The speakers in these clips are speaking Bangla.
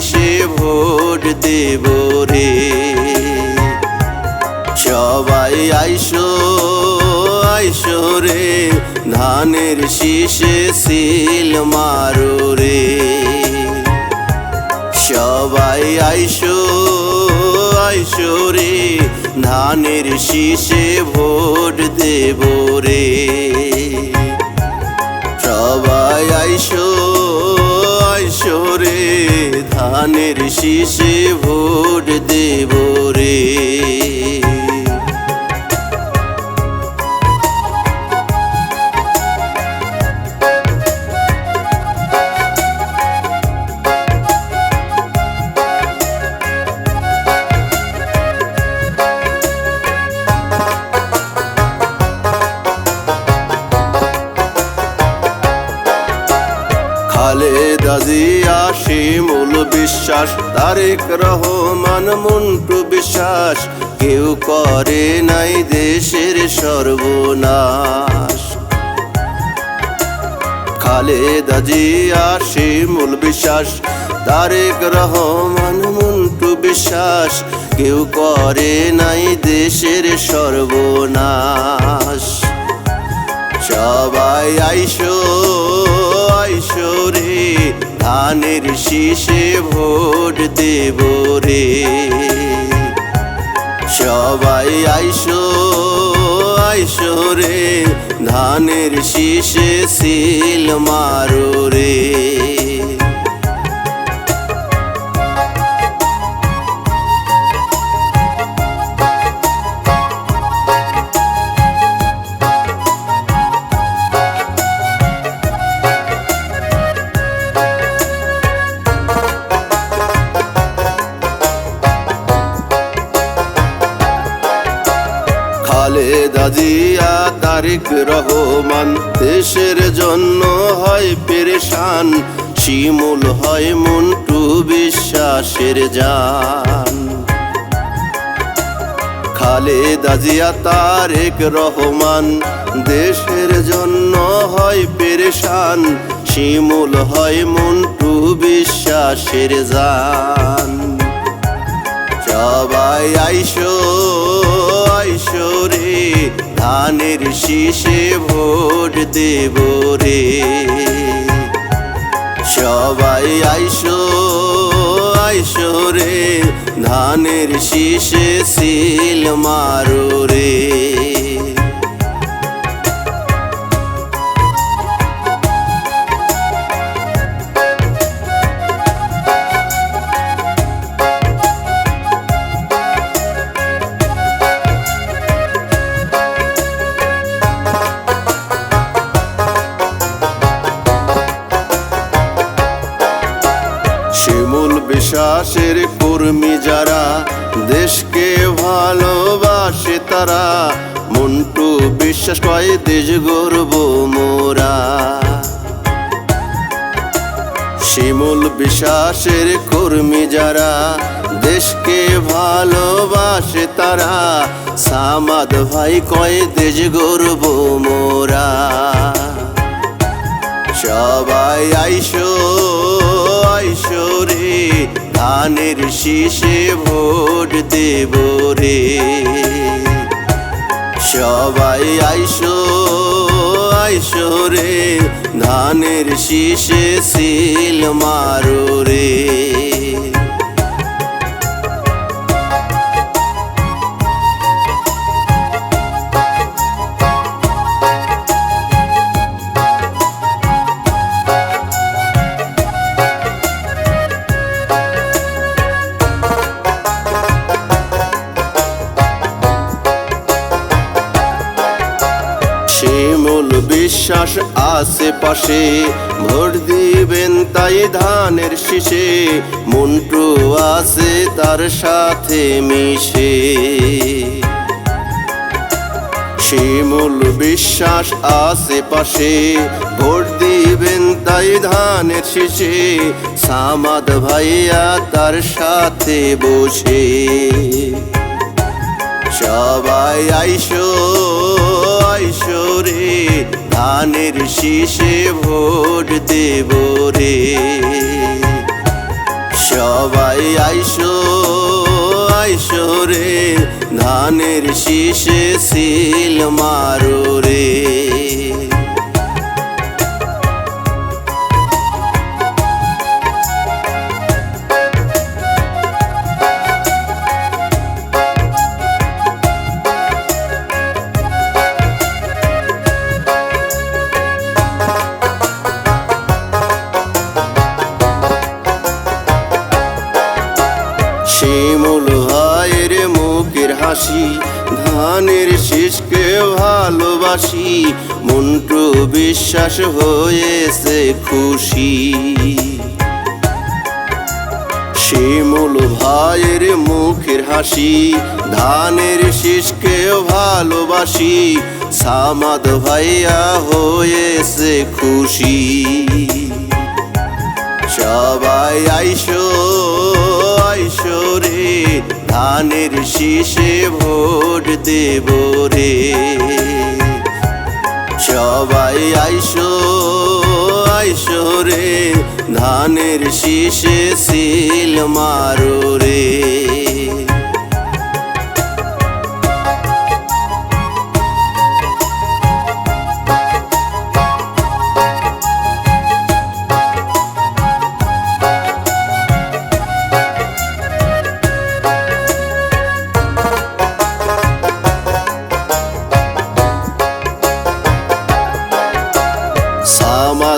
শীষে ভোট দেব রে? সবাই আইসো আইসো রে, ধানের শীষে সিল মারো রে। সবাই আইসো আইসো রে, ধানের শীষে ভোট দেব রে। সবাই আইসো আইসো রে ধানের শীষে ভোট দেব রে। তারেক রহমান, মন্টু বিশ্বাস, কেউ করে নাই দেশের সর্বনাশ। খালেদা জিয়া, শিমুল বিশ্বাস, তারেক রহমান, মন্টু বিশ্বাস, কেউ করে নাই দেশের সর্বনাশ। সবাই আইসো আইসো রে ধানের শীষে ভোট দেব রে। সবাই আইসো আইসো রে ধানের শীষে সিল মারো রে। তারিক রহমান, দেশের জন্য হয় পেরেশান, শিমুল হয় মন্টু বিশ্বাসের জান। খালেদা জিয়া তারেক রহমান, দেশের জন্য হয় পেরেশান, শিমুল হয় মন্টু বিশ্বাসের জান। সবাই আইসো আইসো রে ধানের শীষে ভোট দেব রে। সবাই আইসো আইসো রে ধানের শীষে শিল মারো রে। বিশ্বাসের কর্মী যারা দেশকে ভালোবাসে তারা। মন্টু বিশ্বাস কয় দেশ গর্ব মোরা। শিমুল বিশ্বাসের কর্মী যারা দেশকে ভালোবাসে তারা। সামাদ ভাই কয় দেশ গর্ব মোরা। সবাই আইসো আইসো রে। ধানের শীষে ভোট দেব রে। সবাই আইসো আইসো রে ধানের শীষে শিল মারো রে। বিশ্বাস আশেপাশে। ভোট দিবেন তাই ধানের শীষে। মন্টু আছে তার সাথে মিশে। শিমুল বিশ্বাস আশেপাশে। ভোট দিবেন তাই ধানের শীষে। সামাদ ভাইয়া তার সাথে বসে। সবাই আইসো আইসো রে। ধানের শীষে ভোট দেব রে। সবাই আইসো আইসো রে ধানের শীষে সিল মারো রে। মুখের ধানের শীষকে ভালোবাসি, মন্টু বিশ্বাস হয়েছে খুশি। শিমুল ভাইয়ের মুখের হাসি, ধানের শীষকে ভালোবাসি, সামাদ ভাইয়া হয়েছে খুশি। সবাই আইসো আইসো রে। ধানের শীষে ভোট দেব রে। সবাই আইসো আইসো রে। ধানের শীষে শিল মারো।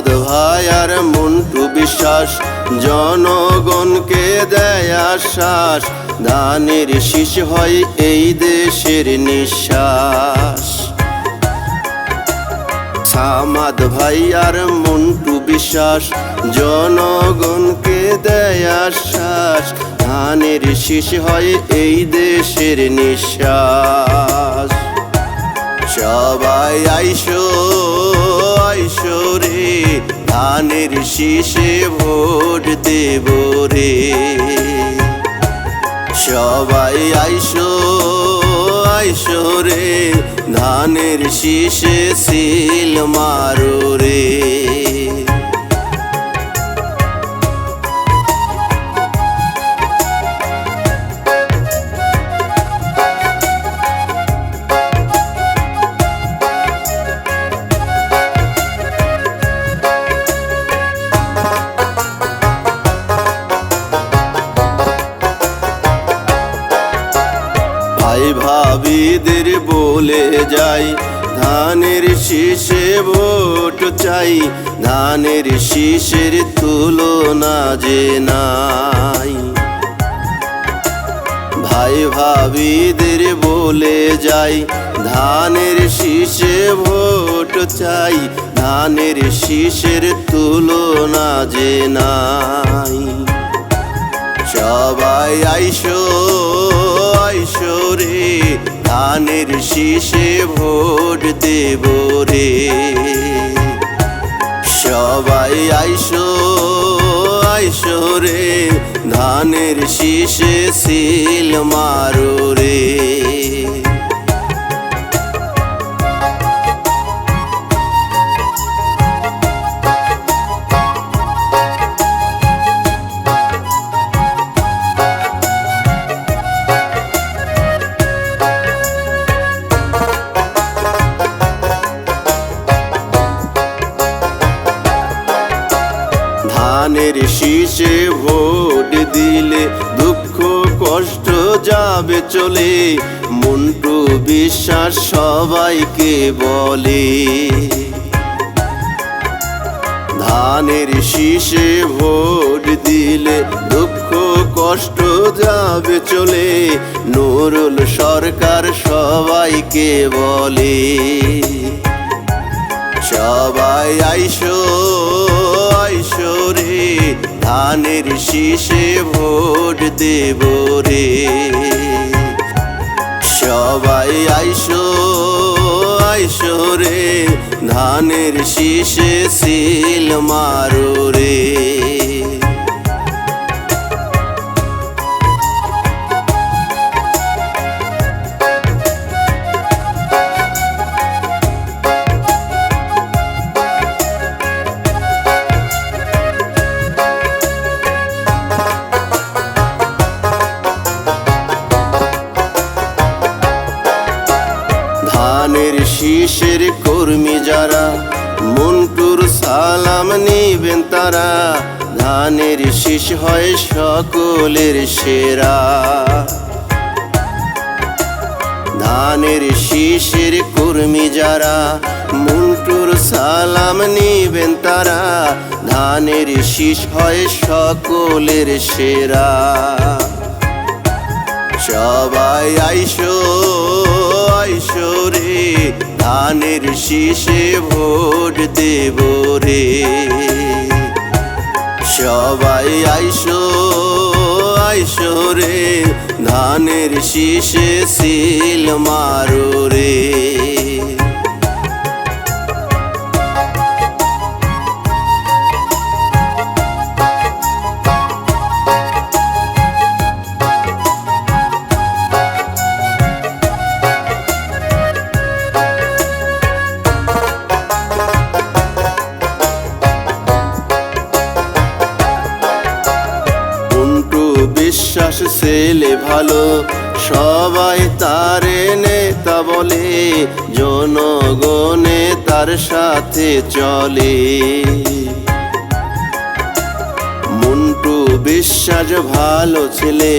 রে সামাদ ভাই আর মন্টু বিশ্বাস, জনগণকে দেয় আশ্বাস ধানের শীষ হয় এই দেশের নিঃশ্বাস। সামাদ ভাই আর মন্টু বিশ্বাস, জনগণকে দেয় আশ্বাস ধানের শীষ হয় এই দেশের নিঃশ্বাস। সবাই আইসো ধানের শীষে ভোট দেব রে। সবাই আইসো আইসো রে ধানের শীষে সিল মারো রে। ধানের শীষে ভোট চাই, ধানের শীষের তুলনা যে নাই। ভাই ভাবিদের বলে যাই, ধানের শীষে ভোট চাই, ধানের শীষের তুলনা যে নাই। সবাই আইসো আইসো রে ধানের শীষে ভোট দেব রে। সবাই আইসো আইসো রে ধানের শীষে শিল মারো রে। চলে মন্টু বিশ্বাস সবাইকে বলে। ধানের শীষে ভোট দিলে দুঃখ কষ্ট যাবে চলে, নুরুল সরকার সবাইকে বলে। সবাই আইসো আইসো রে, ধানের শীষে ভোট দেব রে। সবাই আইসো আইসো রে। ধানের শীষে শিল মারো রে। তারা, ধানের শীষ হয় সকলের সেরা। ধানের শীষের কর্মী যারা, মুন্টুর সালাম নিবেন তারা, ধানের শীষ হয় সকলের সেরা। সবাই আইসো আইসো রে, ধানের শীষে ভোট দেব রে। সবাই আইসো আইসো রে ধানের শীষে সিল মারো রে। ছেলে ভালো, সবাই তারে নেতা বলে, জনগণে তার সাথে চলে। মন্টু বিশ্বাস ভালো ছেলে,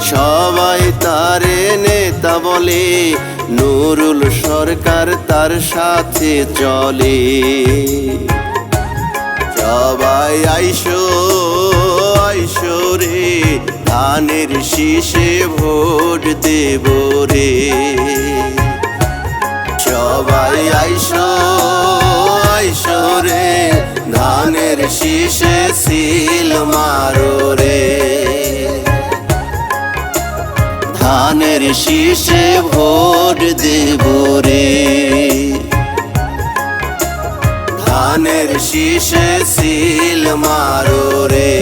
সবাই তারে নেতা বলে, নুরুল সরকার তার সাথে চলে। সবাই আইসো আইসো রে ধানের শীষে ভোট দেব রে। সবাই আইসো আইসো রে ধানের শীষে সিল মারো রে। ধানের শীষে ভোট দেব রে। ধানের শীষে সিল মারো রে।